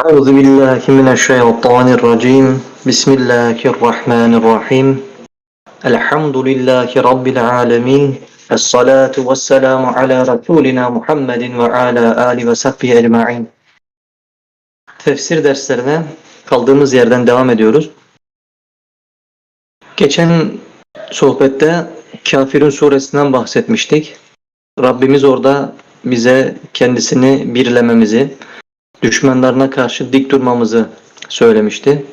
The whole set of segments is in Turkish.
أعوذ بالله من الشيطان الرجيم بسم الله الرحمن الرحيم الحمد لله رب العالمين الصلاة والسلام على رسولنا محمد وعلى آله وصحبه أجمعين Tefsir derslerine kaldığımız yerden devam ediyoruz. Geçen sohbette Kafirun suresinden bahsetmiştik. Rabbimiz orada bize kendisini birlememizi, düşmanlarına karşı dik durmamızı söylemişti.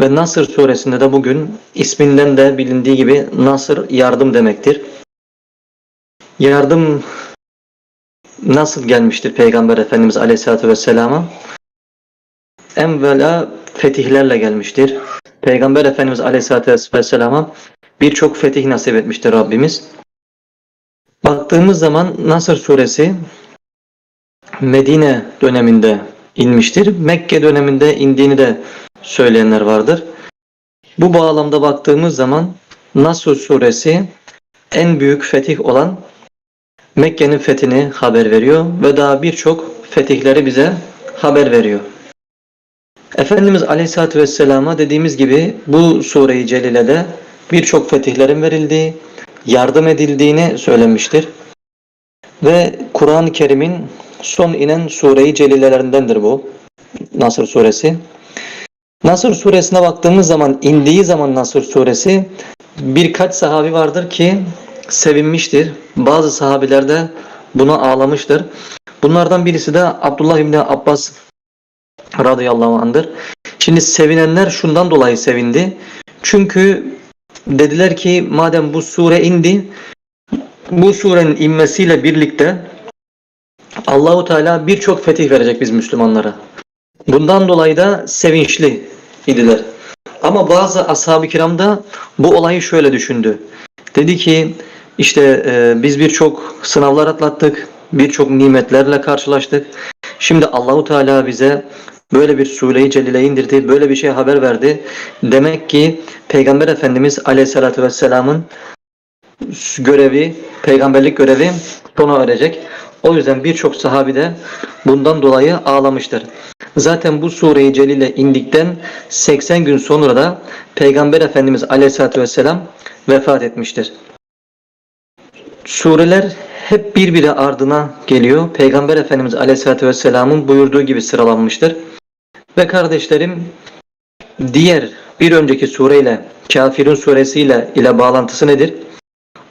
Ve Nasır suresinde de bugün isminden de bilindiği gibi Nasır yardım demektir. Yardım nasıl gelmiştir Peygamber Efendimiz Aleyhisselatü Vesselam'a? Evvela fetihlerle gelmiştir. Peygamber Efendimiz Aleyhisselatü Vesselam'a birçok fetih nasip etmiştir Rabbimiz. Baktığımız zaman Nasır suresi Medine döneminde inmiştir. Mekke döneminde indiğini de söyleyenler vardır. Bu bağlamda baktığımız zaman Nasr suresi en büyük fetih olan Mekke'nin fethini haber veriyor ve daha birçok fetihleri bize haber veriyor. Efendimiz Aleyhisselatü Vesselam'a dediğimiz gibi bu sureyi celilede birçok fetihlerin verildiği, yardım edildiğini söylemiştir. Ve Kur'an-ı Kerim'in son inen sure-i celilelerindendir bu. Nasr suresi. Nasr suresine baktığımız zaman indiği zaman Nasr suresi birkaç sahabi vardır ki sevinmiştir. Bazı sahabiler de buna ağlamıştır. Bunlardan birisi de Abdullah İbni Abbas radıyallahu anh'dır. Şimdi sevinenler şundan dolayı sevindi. Çünkü dediler ki madem bu sure indi bu surenin inmesiyle birlikte Allahu Teala birçok fetih verecek biz Müslümanlara. Bundan dolayı da sevinçli idiler. Ama bazı ashab-ı kiram da bu olayı şöyle düşündü. Dedi ki işte e, biz birçok sınavlar atlattık, birçok nimetlerle karşılaştık. Şimdi Allahu Teala bize böyle bir sure-i celile indirdi, böyle bir şey haber verdi. Demek ki Peygamber Efendimiz Aleyhisselatü Vesselam'ın görevi, peygamberlik görevi sona erecek. O yüzden birçok sahabi de bundan dolayı ağlamıştır. Zaten bu sure-i celile indikten 80 gün sonra da Peygamber Efendimiz Aleyhisselatü Vesselam vefat etmiştir. Sureler hep birbiri ardına geliyor. Peygamber Efendimiz Aleyhisselatü Vesselam'ın buyurduğu gibi sıralanmıştır. Ve kardeşlerim diğer bir önceki sureyle Kafirun suresiyle ile bağlantısı nedir?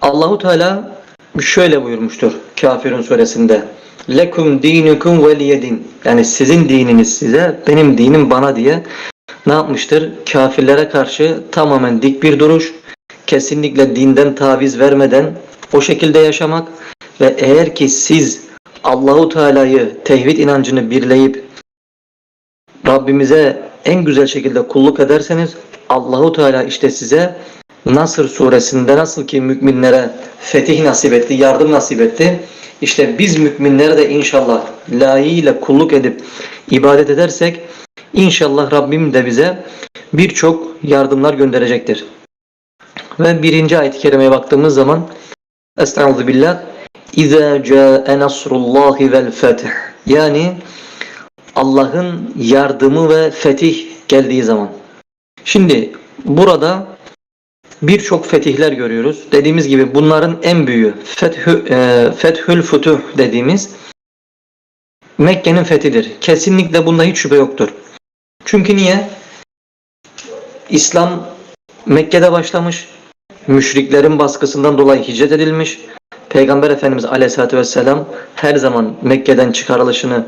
Allahu Teala şöyle buyurmuştur Kafirun suresinde. Lekum dinukum veliyedin. Yani sizin dininiz size, benim dinim bana diye ne yapmıştır? Kafirlere karşı tamamen dik bir duruş, kesinlikle dinden taviz vermeden o şekilde yaşamak ve eğer ki siz Allahu Teala'yı tevhid inancını birleyip Rabbimize en güzel şekilde kulluk ederseniz Allahu Teala işte size Nasır suresinde nasıl ki müminlere fetih nasip etti, yardım nasip etti. İşte biz müminlere de inşallah layığıyla kulluk edip ibadet edersek inşallah Rabbim de bize birçok yardımlar gönderecektir. Ve birinci ayet-i kerimeye baktığımız zaman Estaizu billah İzâ câe nasrullahi vel fetih Yani Allah'ın yardımı ve fetih geldiği zaman. Şimdi burada birçok fetihler görüyoruz. Dediğimiz gibi bunların en büyüğü Fethü, e, Fethül Futuh dediğimiz Mekke'nin fethidir. Kesinlikle bunda hiç şüphe yoktur. Çünkü niye? İslam Mekke'de başlamış. Müşriklerin baskısından dolayı hicret edilmiş. Peygamber Efendimiz Aleyhisselatü Vesselam her zaman Mekke'den çıkarılışını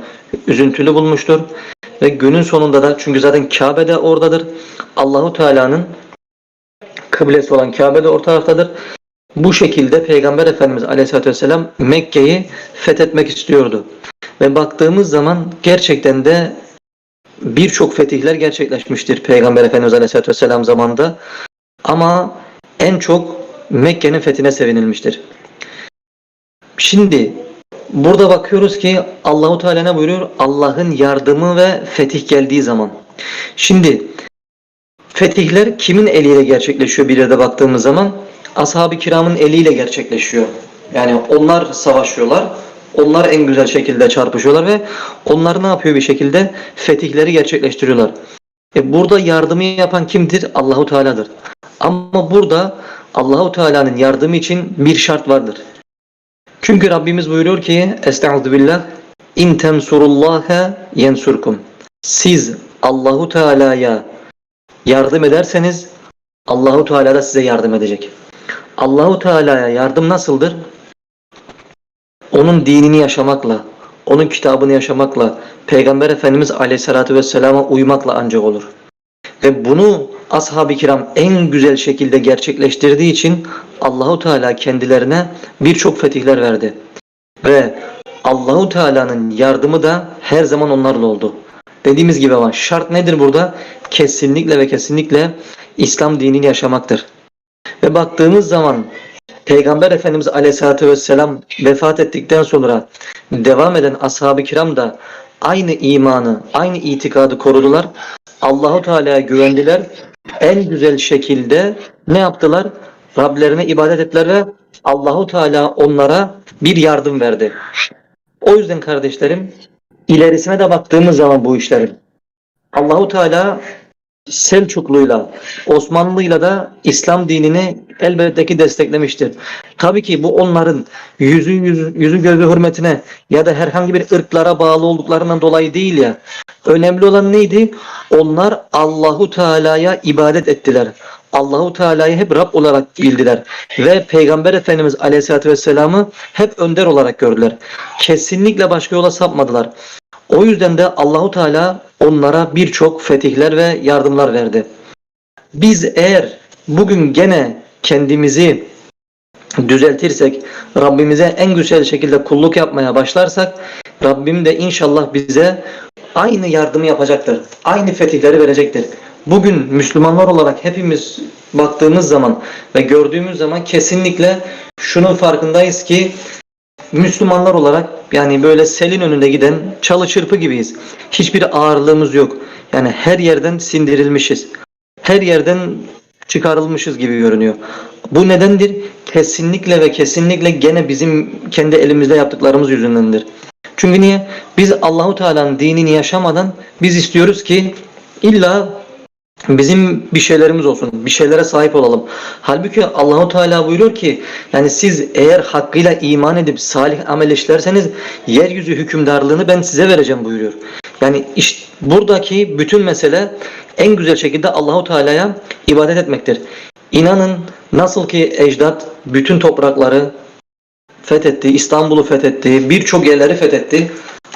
üzüntülü bulmuştur. Ve günün sonunda da çünkü zaten Kabe de oradadır. Allahu Teala'nın kıblesi olan Kabe de o taraftadır. Bu şekilde Peygamber Efendimiz Aleyhisselatü Vesselam Mekke'yi fethetmek istiyordu. Ve baktığımız zaman gerçekten de birçok fetihler gerçekleşmiştir Peygamber Efendimiz Aleyhisselatü Vesselam zamanında. Ama en çok Mekke'nin fethine sevinilmiştir. Şimdi burada bakıyoruz ki Allahu Teala ne buyuruyor? Allah'ın yardımı ve fetih geldiği zaman. Şimdi fetihler kimin eliyle gerçekleşiyor bir yerde baktığımız zaman? Ashab-ı kiramın eliyle gerçekleşiyor. Yani onlar savaşıyorlar. Onlar en güzel şekilde çarpışıyorlar ve onlar ne yapıyor bir şekilde? Fetihleri gerçekleştiriyorlar. E burada yardımı yapan kimdir? Allahu Teala'dır. Ama burada Allahu Teala'nın yardımı için bir şart vardır. Çünkü Rabbimiz buyuruyor ki Estaizu billah İn tensurullaha yensurkum. Siz Allahu Teala'ya yardım ederseniz Allahu Teala da size yardım edecek. Allahu Teala'ya yardım nasıldır? Onun dinini yaşamakla, onun kitabını yaşamakla, Peygamber Efendimiz Aleyhisselatü Vesselam'a uymakla ancak olur. Ve bunu ashab-ı kiram en güzel şekilde gerçekleştirdiği için Allahu Teala kendilerine birçok fetihler verdi. Ve Allahu Teala'nın yardımı da her zaman onlarla oldu. Dediğimiz gibi ama şart nedir burada? Kesinlikle ve kesinlikle İslam dinini yaşamaktır. Ve baktığımız zaman Peygamber Efendimiz Aleyhisselatü Vesselam vefat ettikten sonra devam eden ashab-ı kiram da aynı imanı, aynı itikadı korudular. Allahu Teala'ya güvendiler. En güzel şekilde ne yaptılar? Rablerine ibadet ettiler ve Allahu Teala onlara bir yardım verdi. O yüzden kardeşlerim ilerisine de baktığımız zaman bu işlerin Allahu Teala Selçuklu'yla, Osmanlı'yla da İslam dinini elbette ki desteklemiştir. Tabii ki bu onların yüzü, yüzü, yüzü gözü hürmetine ya da herhangi bir ırklara bağlı olduklarından dolayı değil ya. Önemli olan neydi? Onlar Allahu Teala'ya ibadet ettiler. Allahu Teala'yı hep Rab olarak bildiler ve Peygamber Efendimiz Aleyhisselatü Vesselam'ı hep önder olarak gördüler. Kesinlikle başka yola sapmadılar. O yüzden de Allahu Teala onlara birçok fetihler ve yardımlar verdi. Biz eğer bugün gene kendimizi düzeltirsek, Rabbimize en güzel şekilde kulluk yapmaya başlarsak, Rabbim de inşallah bize aynı yardımı yapacaktır. Aynı fetihleri verecektir. Bugün Müslümanlar olarak hepimiz baktığımız zaman ve gördüğümüz zaman kesinlikle şunun farkındayız ki Müslümanlar olarak yani böyle selin önünde giden çalı çırpı gibiyiz. Hiçbir ağırlığımız yok. Yani her yerden sindirilmişiz. Her yerden çıkarılmışız gibi görünüyor. Bu nedendir? Kesinlikle ve kesinlikle gene bizim kendi elimizde yaptıklarımız yüzündendir. Çünkü niye? Biz Allahu Teala'nın dinini yaşamadan biz istiyoruz ki illa bizim bir şeylerimiz olsun, bir şeylere sahip olalım. Halbuki Allahu Teala buyuruyor ki yani siz eğer hakkıyla iman edip salih amel işlerseniz yeryüzü hükümdarlığını ben size vereceğim buyuruyor. Yani işte buradaki bütün mesele en güzel şekilde Allahu Teala'ya ibadet etmektir. İnanın nasıl ki ecdat bütün toprakları fethetti, İstanbul'u fethetti, birçok yerleri fethetti.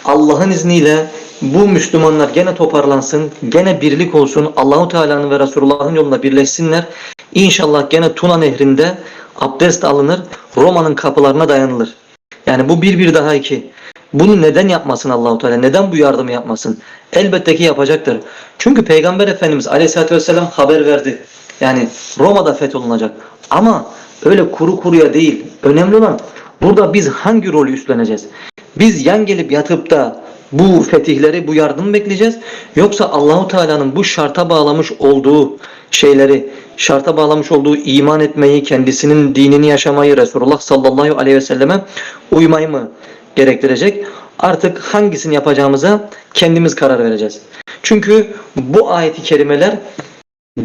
Allah'ın izniyle bu Müslümanlar gene toparlansın, gene birlik olsun, Allahu Teala'nın ve Resulullah'ın yolunda birleşsinler. İnşallah gene Tuna Nehri'nde abdest alınır, Roma'nın kapılarına dayanılır. Yani bu bir bir daha iki. Bunu neden yapmasın Allahu Teala? Neden bu yardımı yapmasın? Elbette ki yapacaktır. Çünkü Peygamber Efendimiz Aleyhisselatü Vesselam haber verdi. Yani Roma'da fetholunacak. Ama öyle kuru kuruya değil. Önemli olan burada biz hangi rolü üstleneceğiz? Biz yan gelip yatıp da bu fetihleri, bu yardımı bekleyeceğiz. Yoksa Allahu Teala'nın bu şarta bağlamış olduğu şeyleri, şarta bağlamış olduğu iman etmeyi, kendisinin dinini yaşamayı, Resulullah sallallahu aleyhi ve selleme uymayı mı gerektirecek? Artık hangisini yapacağımıza kendimiz karar vereceğiz. Çünkü bu ayeti kerimeler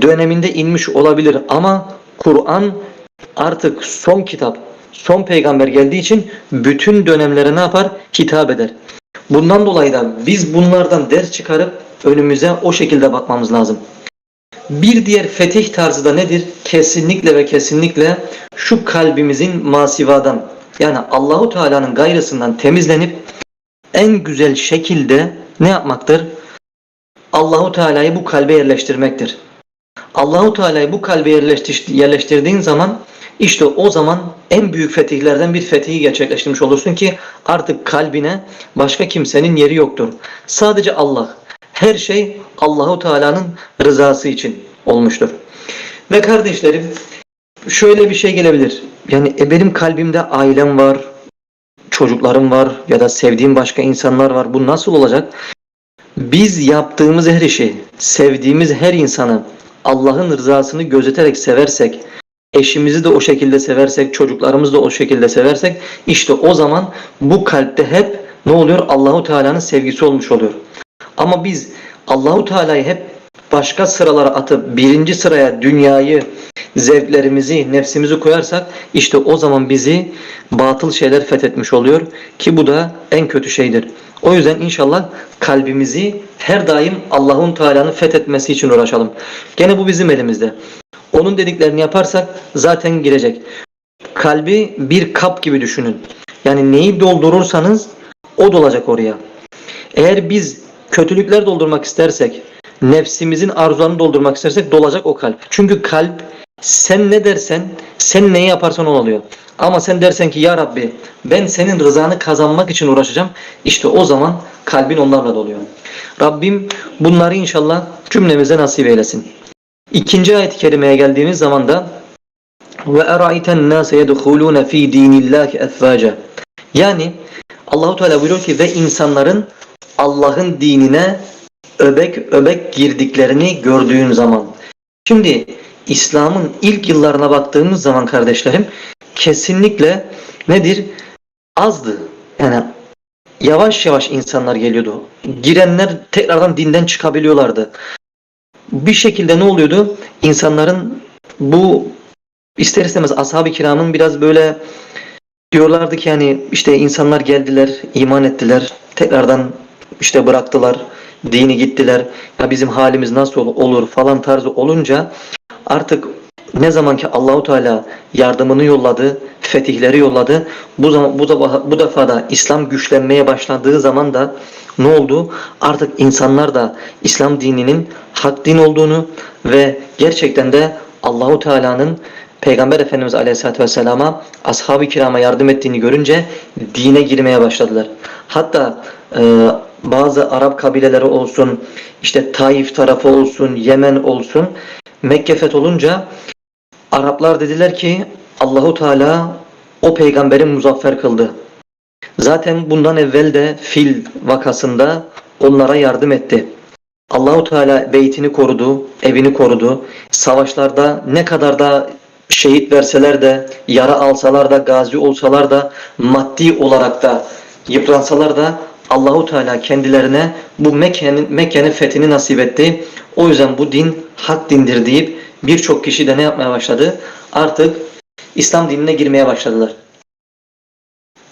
döneminde inmiş olabilir ama Kur'an artık son kitap, son peygamber geldiği için bütün dönemlere ne yapar? Hitap eder. Bundan dolayı da biz bunlardan ders çıkarıp önümüze o şekilde bakmamız lazım. Bir diğer fetih tarzı da nedir? Kesinlikle ve kesinlikle şu kalbimizin masivadan yani Allahu Teala'nın gayrısından temizlenip en güzel şekilde ne yapmaktır? Allahu Teala'yı bu kalbe yerleştirmektir. Allahu Teala'yı bu kalbe yerleştir, yerleştirdiğin zaman işte o zaman en büyük fetihlerden bir fetihi gerçekleştirmiş olursun ki artık kalbine başka kimsenin yeri yoktur. Sadece Allah. Her şey Allahu Teala'nın rızası için olmuştur. Ve kardeşlerim şöyle bir şey gelebilir. Yani e, benim kalbimde ailem var, çocuklarım var ya da sevdiğim başka insanlar var. Bu nasıl olacak? Biz yaptığımız her işi, sevdiğimiz her insanı Allah'ın rızasını gözeterek seversek eşimizi de o şekilde seversek, çocuklarımızı da o şekilde seversek işte o zaman bu kalpte hep ne oluyor? Allahu Teala'nın sevgisi olmuş oluyor. Ama biz Allahu Teala'yı hep başka sıralara atıp birinci sıraya dünyayı, zevklerimizi, nefsimizi koyarsak işte o zaman bizi batıl şeyler fethetmiş oluyor ki bu da en kötü şeydir. O yüzden inşallah kalbimizi her daim Allah'ın Teala'nın fethetmesi için uğraşalım. Gene bu bizim elimizde. Onun dediklerini yaparsak zaten girecek. Kalbi bir kap gibi düşünün. Yani neyi doldurursanız o dolacak oraya. Eğer biz kötülükler doldurmak istersek, nefsimizin arzularını doldurmak istersek dolacak o kalp. Çünkü kalp sen ne dersen, sen neyi yaparsan o oluyor. Ama sen dersen ki ya Rabbi ben senin rızanı kazanmak için uğraşacağım. İşte o zaman kalbin onlarla doluyor. Rabbim bunları inşallah cümlemize nasip eylesin. İkinci ayet-i kerimeye geldiğimiz zaman da ve erayten nase yedhulun fi dinillahi efvaca. Yani Allahu Teala buyuruyor ki ve insanların Allah'ın dinine öbek öbek girdiklerini gördüğün zaman. Şimdi İslam'ın ilk yıllarına baktığımız zaman kardeşlerim kesinlikle nedir? Azdı. Yani yavaş yavaş insanlar geliyordu. Girenler tekrardan dinden çıkabiliyorlardı. Bir şekilde ne oluyordu? İnsanların bu ister istemez ashab-ı kiramın biraz böyle diyorlardı ki yani işte insanlar geldiler, iman ettiler, tekrardan işte bıraktılar, dini gittiler. Ya bizim halimiz nasıl olur falan tarzı olunca artık ne zaman ki Allahu Teala yardımını yolladı, fetihleri yolladı. Bu zaman bu da bu defa da İslam güçlenmeye başladığı zaman da ne oldu? Artık insanlar da İslam dininin hak din olduğunu ve gerçekten de Allahu Teala'nın Peygamber Efendimiz Aleyhisselatü Vesselam'a ashab-ı kirama yardım ettiğini görünce dine girmeye başladılar. Hatta e, bazı Arap kabileleri olsun, işte Taif tarafı olsun, Yemen olsun Mekke fetholunca Araplar dediler ki Allahu Teala o peygamberi muzaffer kıldı. Zaten bundan evvel de fil vakasında onlara yardım etti. Allahu Teala beytini korudu, evini korudu. Savaşlarda ne kadar da şehit verseler de, yara alsalar da, gazi olsalar da, maddi olarak da yıpransalar da Allahu Teala kendilerine bu Mekke'nin Mekke'nin fethini nasip etti. O yüzden bu din hak dindir deyip birçok kişi de ne yapmaya başladı? Artık İslam dinine girmeye başladılar.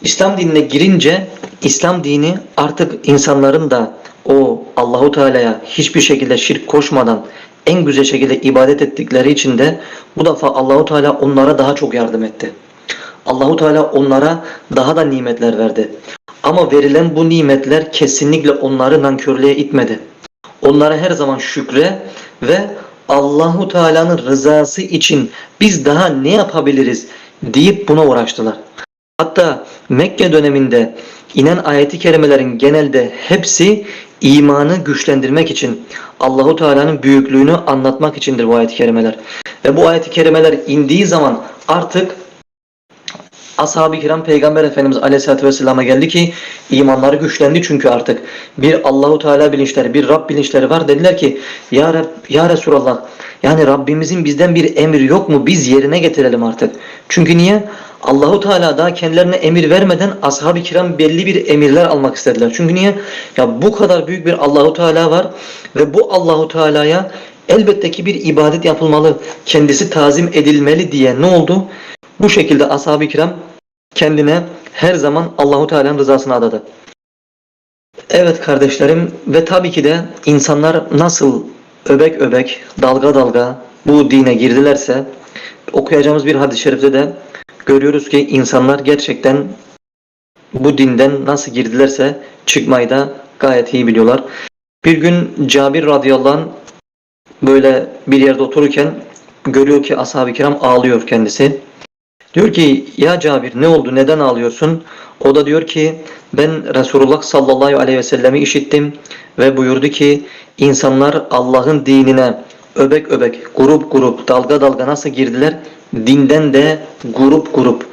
İslam dinine girince İslam dini artık insanların da o Allahu Teala'ya hiçbir şekilde şirk koşmadan en güzel şekilde ibadet ettikleri için de bu defa Allahu Teala onlara daha çok yardım etti. Allahu Teala onlara daha da nimetler verdi. Ama verilen bu nimetler kesinlikle onları nankörlüğe itmedi. Onlara her zaman şükre ve Allahu Teala'nın rızası için biz daha ne yapabiliriz deyip buna uğraştılar. Hatta Mekke döneminde inen ayeti kerimelerin genelde hepsi imanı güçlendirmek için Allahu Teala'nın büyüklüğünü anlatmak içindir bu ayet-i kerimeler. Ve bu ayet-i kerimeler indiği zaman artık Ashab-ı kiram Peygamber Efendimiz Aleyhisselatü Vesselam'a geldi ki imanları güçlendi çünkü artık bir Allahu Teala bilinçleri, bir Rab bilinçleri var. Dediler ki ya, Rab, ya Resulallah yani Rabbimizin bizden bir emir yok mu? Biz yerine getirelim artık. Çünkü niye? Allahu Teala daha kendilerine emir vermeden ashab-ı kiram belli bir emirler almak istediler. Çünkü niye? Ya bu kadar büyük bir Allahu Teala var ve bu Allahu Teala'ya elbette ki bir ibadet yapılmalı. Kendisi tazim edilmeli diye ne oldu? Bu şekilde ashab-ı kiram kendine her zaman Allahu Teala'nın rızasını adadı. Evet kardeşlerim ve tabii ki de insanlar nasıl öbek öbek, dalga dalga bu dine girdilerse okuyacağımız bir hadis-i şerifte de görüyoruz ki insanlar gerçekten bu dinden nasıl girdilerse çıkmayı da gayet iyi biliyorlar. Bir gün Cabir radıyallahu anh böyle bir yerde otururken görüyor ki ashab-ı kiram ağlıyor kendisi. Diyor ki ya Cabir ne oldu neden ağlıyorsun? O da diyor ki ben Resulullah sallallahu aleyhi ve sellemi işittim ve buyurdu ki insanlar Allah'ın dinine öbek öbek, grup grup, dalga dalga nasıl girdiler? Dinden de grup grup,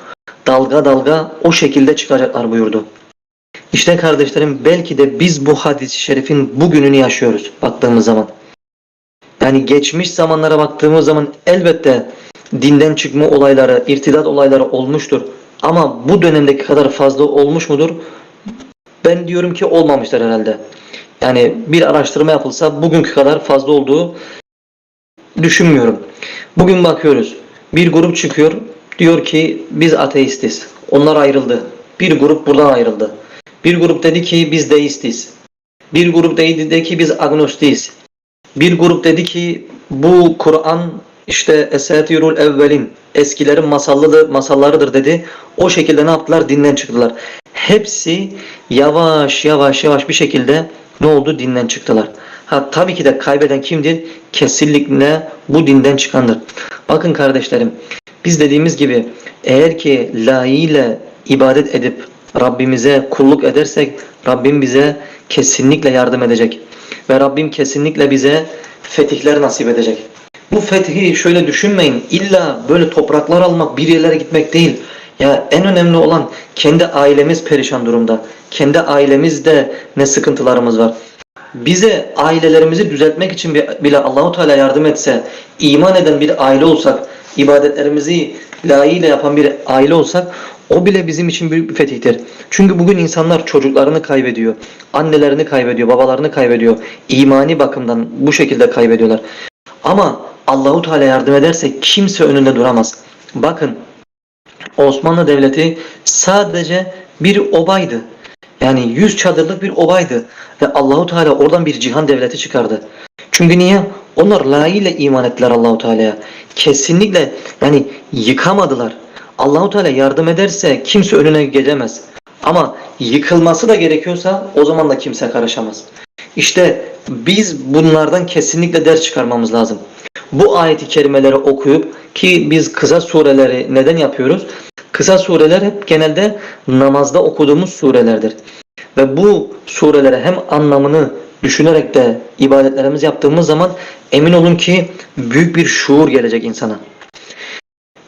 dalga dalga o şekilde çıkacaklar buyurdu. İşte kardeşlerim belki de biz bu hadis-i şerifin bugününü yaşıyoruz baktığımız zaman. Yani geçmiş zamanlara baktığımız zaman elbette dinden çıkma olayları, irtidat olayları olmuştur. Ama bu dönemdeki kadar fazla olmuş mudur? Ben diyorum ki olmamıştır herhalde. Yani bir araştırma yapılsa bugünkü kadar fazla olduğu düşünmüyorum. Bugün bakıyoruz. Bir grup çıkıyor. Diyor ki biz ateistiz. Onlar ayrıldı. Bir grup buradan ayrıldı. Bir grup dedi ki biz deistiz. Bir grup dedi ki biz agnostiyiz. Bir grup dedi ki bu Kur'an işte esatirul evvelin eskilerin masalları, masallarıdır dedi. O şekilde ne yaptılar? Dinden çıktılar. Hepsi yavaş yavaş yavaş bir şekilde ne oldu? Dinden çıktılar. Ha tabii ki de kaybeden kimdir? Kesinlikle bu dinden çıkandır. Bakın kardeşlerim biz dediğimiz gibi eğer ki layığıyla ibadet edip Rabbimize kulluk edersek Rabbim bize kesinlikle yardım edecek. Ve Rabbim kesinlikle bize fetihler nasip edecek. Bu fethi şöyle düşünmeyin. İlla böyle topraklar almak, bir yerlere gitmek değil. Ya en önemli olan kendi ailemiz perişan durumda. Kendi ailemizde ne sıkıntılarımız var. Bize ailelerimizi düzeltmek için bile Allahu Teala yardım etse, iman eden bir aile olsak, ibadetlerimizi layığıyla yapan bir aile olsak o bile bizim için büyük bir fetihtir. Çünkü bugün insanlar çocuklarını kaybediyor, annelerini kaybediyor, babalarını kaybediyor. İmani bakımdan bu şekilde kaybediyorlar. Ama Allahu Teala yardım ederse kimse önünde duramaz. Bakın Osmanlı Devleti sadece bir obaydı. Yani yüz çadırlık bir obaydı. Ve Allahu Teala oradan bir cihan devleti çıkardı. Çünkü niye? Onlar layığıyla iman ettiler Allahu Teala'ya. Kesinlikle yani yıkamadılar. Allahu Teala yardım ederse kimse önüne gelemez. Ama yıkılması da gerekiyorsa o zaman da kimse karışamaz. İşte biz bunlardan kesinlikle ders çıkarmamız lazım. Bu ayeti kerimeleri okuyup ki biz kısa sureleri neden yapıyoruz? Kısa sureler hep genelde namazda okuduğumuz surelerdir. Ve bu surelere hem anlamını düşünerek de ibadetlerimizi yaptığımız zaman emin olun ki büyük bir şuur gelecek insana.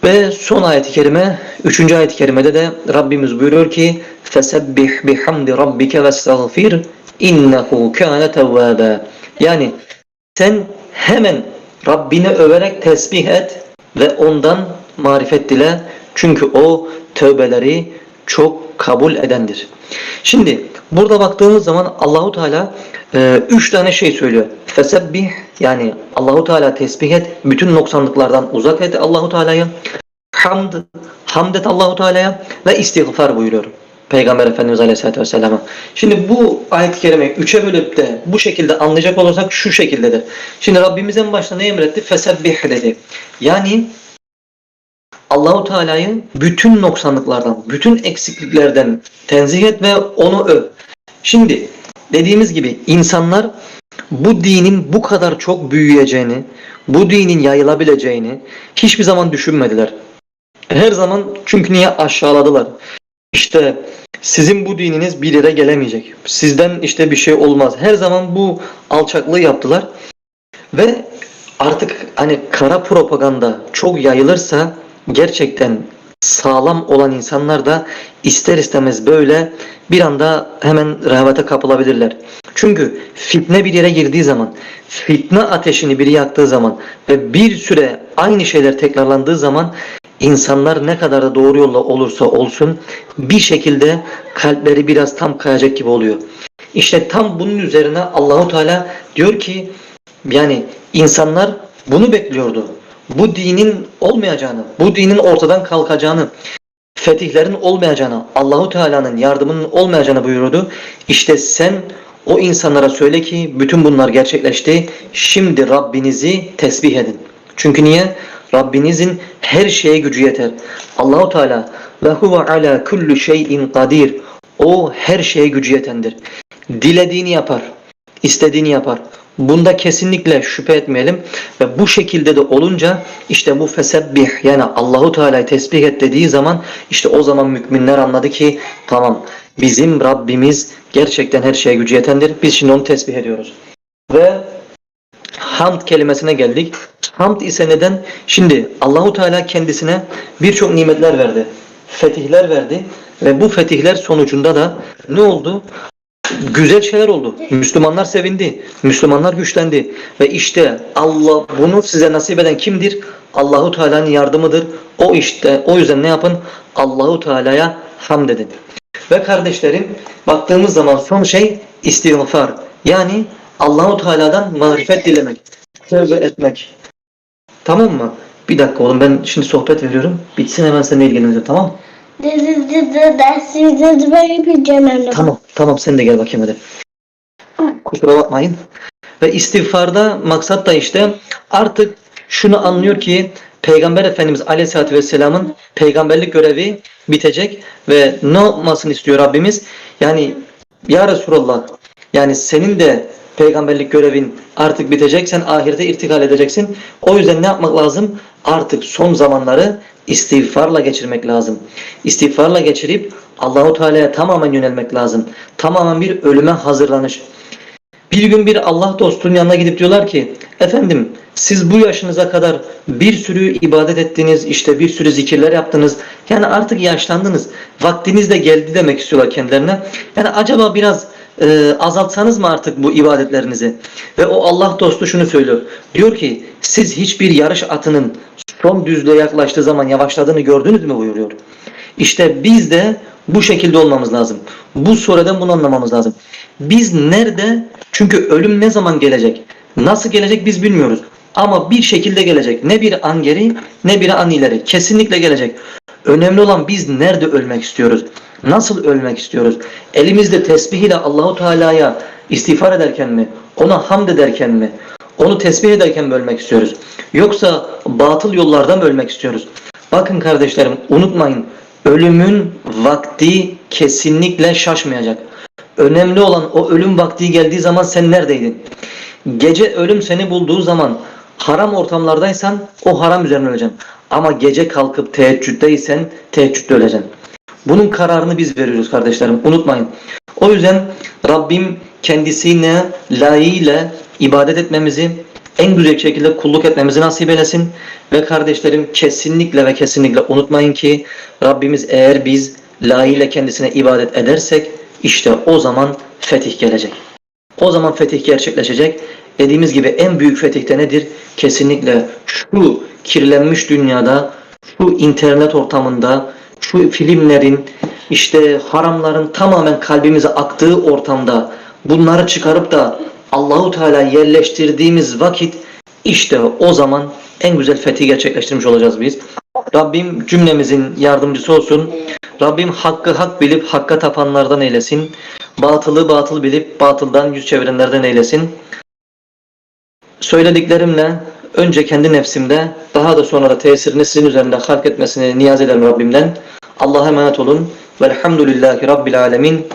Ve son ayet-i kerime, üçüncü ayet-i kerimede de Rabbimiz buyuruyor ki فَسَبِّحْ بِحَمْدِ رَبِّكَ وَاسْتَغْفِرْ اِنَّهُ كَانَ تَوَّابًا Yani sen hemen Rabbini överek tesbih et ve ondan marifet dile. Çünkü o tövbeleri çok kabul edendir. Şimdi burada baktığımız zaman Allahu Teala e, üç tane şey söylüyor. Fesebbih yani Allahu Teala tesbih et, bütün noksanlıklardan uzak et Allahu Teala'ya. Hamd, hamd et Allahu Teala'ya ve istiğfar buyuruyor. Peygamber Efendimiz Aleyhisselatü Vesselam'a. Şimdi bu ayet-i kerimeyi üçe bölüp de bu şekilde anlayacak olursak şu şekildedir. Şimdi Rabbimiz en başta ne emretti? Fesebbih dedi. Yani Allahu Teala'yı bütün noksanlıklardan, bütün eksikliklerden tenzih et ve onu öv. Şimdi dediğimiz gibi insanlar bu dinin bu kadar çok büyüyeceğini, bu dinin yayılabileceğini hiçbir zaman düşünmediler. Her zaman çünkü niye aşağıladılar? İşte sizin bu dininiz bir yere gelemeyecek. Sizden işte bir şey olmaz. Her zaman bu alçaklığı yaptılar. Ve artık hani kara propaganda çok yayılırsa gerçekten sağlam olan insanlar da ister istemez böyle bir anda hemen rehavete kapılabilirler. Çünkü fitne bir yere girdiği zaman, fitne ateşini biri yaktığı zaman ve bir süre aynı şeyler tekrarlandığı zaman insanlar ne kadar da doğru yolla olursa olsun bir şekilde kalpleri biraz tam kayacak gibi oluyor. İşte tam bunun üzerine Allahu Teala diyor ki yani insanlar bunu bekliyordu bu dinin olmayacağını, bu dinin ortadan kalkacağını, fetihlerin olmayacağını, Allahu Teala'nın yardımının olmayacağını buyuruyordu. İşte sen o insanlara söyle ki bütün bunlar gerçekleşti. Şimdi Rabbinizi tesbih edin. Çünkü niye? Rabbinizin her şeye gücü yeter. Allahu Teala ve huve ala kulli şeyin kadir. O her şeye gücü yetendir. Dilediğini yapar, istediğini yapar. Bunda kesinlikle şüphe etmeyelim ve bu şekilde de olunca işte bu fesebbih yani Allahu Teala'yı tesbih et dediği zaman işte o zaman müminler anladı ki tamam bizim Rabbimiz gerçekten her şeye gücü yetendir. Biz şimdi onu tesbih ediyoruz. Ve hamd kelimesine geldik. Hamd ise neden? Şimdi Allahu Teala kendisine birçok nimetler verdi. Fetihler verdi ve bu fetihler sonucunda da ne oldu? Güzel şeyler oldu. Müslümanlar sevindi. Müslümanlar güçlendi. Ve işte Allah bunu size nasip eden kimdir? Allahu Teala'nın yardımıdır. O işte o yüzden ne yapın? Allahu Teala'ya hamd edin. Ve kardeşlerim baktığımız zaman son şey istiğfar. Yani Allahu Teala'dan marifet dilemek, tövbe etmek. Tamam mı? Bir dakika oğlum ben şimdi sohbet veriyorum. Bitsin hemen seninle ilgileneceğim tamam mı? Tamam, tamam sen de gel bakayım hadi. Kusura bakmayın. Ve istiğfarda maksat da işte artık şunu anlıyor ki Peygamber Efendimiz Aleyhisselatü Vesselam'ın peygamberlik görevi bitecek ve ne olmasını istiyor Rabbimiz? Yani Ya Resulallah yani senin de peygamberlik görevin artık bitecek. Sen ahirete irtikal edeceksin. O yüzden ne yapmak lazım? Artık son zamanları istiğfarla geçirmek lazım. İstiğfarla geçirip Allahu Teala'ya tamamen yönelmek lazım. Tamamen bir ölüme hazırlanış. Bir gün bir Allah dostunun yanına gidip diyorlar ki efendim siz bu yaşınıza kadar bir sürü ibadet ettiniz işte bir sürü zikirler yaptınız yani artık yaşlandınız vaktiniz de geldi demek istiyorlar kendilerine yani acaba biraz e, azaltsanız mı artık bu ibadetlerinizi ve o Allah dostu şunu söylüyor diyor ki siz hiçbir yarış atının son düzlüğe yaklaştığı zaman yavaşladığını gördünüz mü buyuruyor. İşte biz de bu şekilde olmamız lazım. Bu sorudan bunu anlamamız lazım. Biz nerede? Çünkü ölüm ne zaman gelecek? Nasıl gelecek biz bilmiyoruz. Ama bir şekilde gelecek. Ne bir an geri ne bir an ileri. Kesinlikle gelecek. Önemli olan biz nerede ölmek istiyoruz? Nasıl ölmek istiyoruz? Elimizde tesbih ile Allahu Teala'ya istiğfar ederken mi? Ona hamd ederken mi? Onu tesbih ederken mi ölmek istiyoruz? Yoksa batıl yollardan mı ölmek istiyoruz? Bakın kardeşlerim unutmayın. Ölümün vakti kesinlikle şaşmayacak. Önemli olan o ölüm vakti geldiği zaman sen neredeydin? Gece ölüm seni bulduğu zaman haram ortamlardaysan o haram üzerine öleceksin. Ama gece kalkıp teheccüddeysen teheccüde öleceksin. Bunun kararını biz veriyoruz kardeşlerim. Unutmayın. O yüzden Rabbim kendisine layığıyla ibadet etmemizi, en güzel şekilde kulluk etmemizi nasip eylesin. Ve kardeşlerim kesinlikle ve kesinlikle unutmayın ki Rabbimiz eğer biz layığıyla kendisine ibadet edersek işte o zaman fetih gelecek. O zaman fetih gerçekleşecek. Dediğimiz gibi en büyük fetih de nedir? Kesinlikle şu kirlenmiş dünyada, şu internet ortamında, şu filmlerin, işte haramların tamamen kalbimize aktığı ortamda bunları çıkarıp da Allahu Teala yerleştirdiğimiz vakit işte o zaman en güzel fethi gerçekleştirmiş olacağız biz. Rabbim cümlemizin yardımcısı olsun. Rabbim hakkı hak bilip hakka tapanlardan eylesin. Batılı batıl bilip batıldan yüz çevirenlerden eylesin. Söylediklerimle önce kendi nefsimde daha da sonra da tesirini sizin üzerinde halk etmesini niyaz ederim Rabbimden. Allah'a emanet olun. Velhamdülillahi Rabbil Alemin.